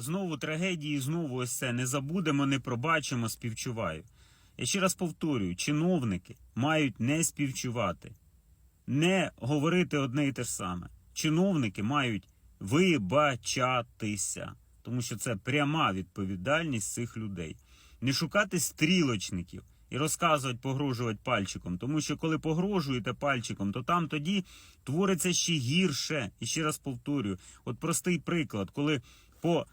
Знову трагедії, знову ось це не забудемо, не пробачимо, співчуваю. Я ще раз повторюю: чиновники мають не співчувати, не говорити одне і те ж саме. Чиновники мають вибачатися, тому що це пряма відповідальність цих людей. Не шукати стрілочників і розказувати, погрожувати пальчиком, тому що коли погрожуєте пальчиком, то там тоді твориться ще гірше. І ще раз повторюю: от простий приклад, коли по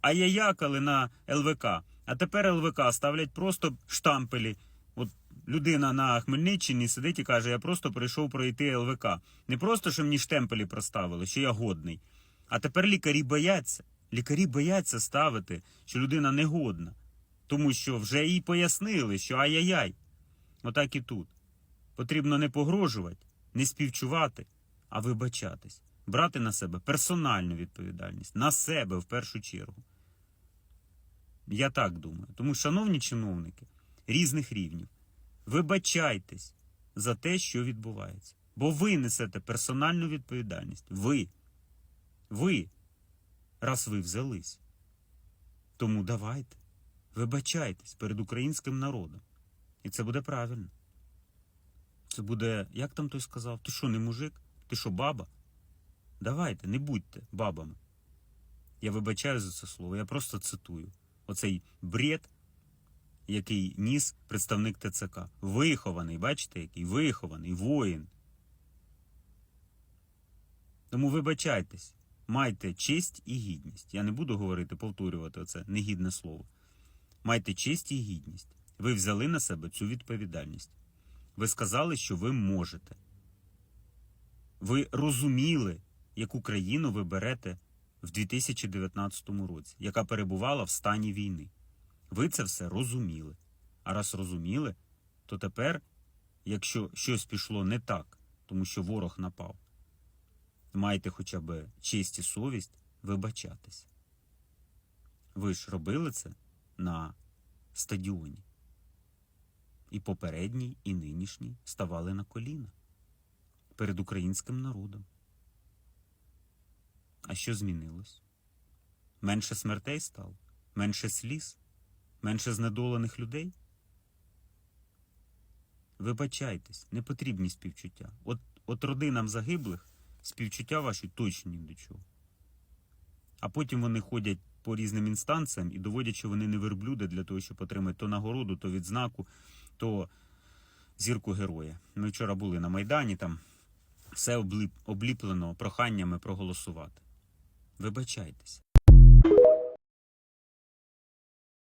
аяякали на ЛВК, а тепер ЛВК ставлять просто штампелі. От людина на Хмельниччині сидить і каже: Я просто прийшов пройти ЛВК. Не просто, що мені штемпелі проставили, що я годний. А тепер лікарі бояться. Лікарі бояться ставити, що людина негодна. Тому що вже їй пояснили, що ай-яй-яй. Отак і тут. Потрібно не погрожувати, не співчувати, а вибачатись, брати на себе персональну відповідальність, на себе в першу чергу. Я так думаю. Тому, шановні чиновники різних рівнів, вибачайтесь за те, що відбувається. Бо ви несете персональну відповідальність. Ви. Ви. Раз ви взялись. Тому давайте. Вибачайтесь перед українським народом. І це буде правильно. Це буде, як там той сказав? Ти що, не мужик? Ти що, баба? Давайте, не будьте бабами. Я вибачаю за це слово, я просто цитую. Оцей бред, який ніс представник ТЦК. Вихований, бачите, який вихований, воїн. Тому вибачайтесь, майте честь і гідність. Я не буду говорити, повторювати оце негідне слово. Майте честь і гідність. Ви взяли на себе цю відповідальність. Ви сказали, що ви можете. Ви розуміли, яку країну ви берете в 2019 році, яка перебувала в стані війни. Ви це все розуміли. А раз розуміли, то тепер, якщо щось пішло не так, тому що ворог напав, маєте хоча б честь і совість вибачатися. Ви ж робили це на стадіоні. І попередній, і нинішній ставали на коліна перед українським народом. А що змінилось? Менше смертей стало? Менше сліз? Менше знедолених людей? Вибачайтесь, не потрібні співчуття. От, от родинам загиблих співчуття ваші точно ні до чого. А потім вони ходять по різним інстанціям і доводять, що вони не верблюди для того, щоб отримати то нагороду, то відзнаку, то зірку героя. Ми вчора були на Майдані, там все обліп, обліплено проханнями проголосувати. Вибачайтеся.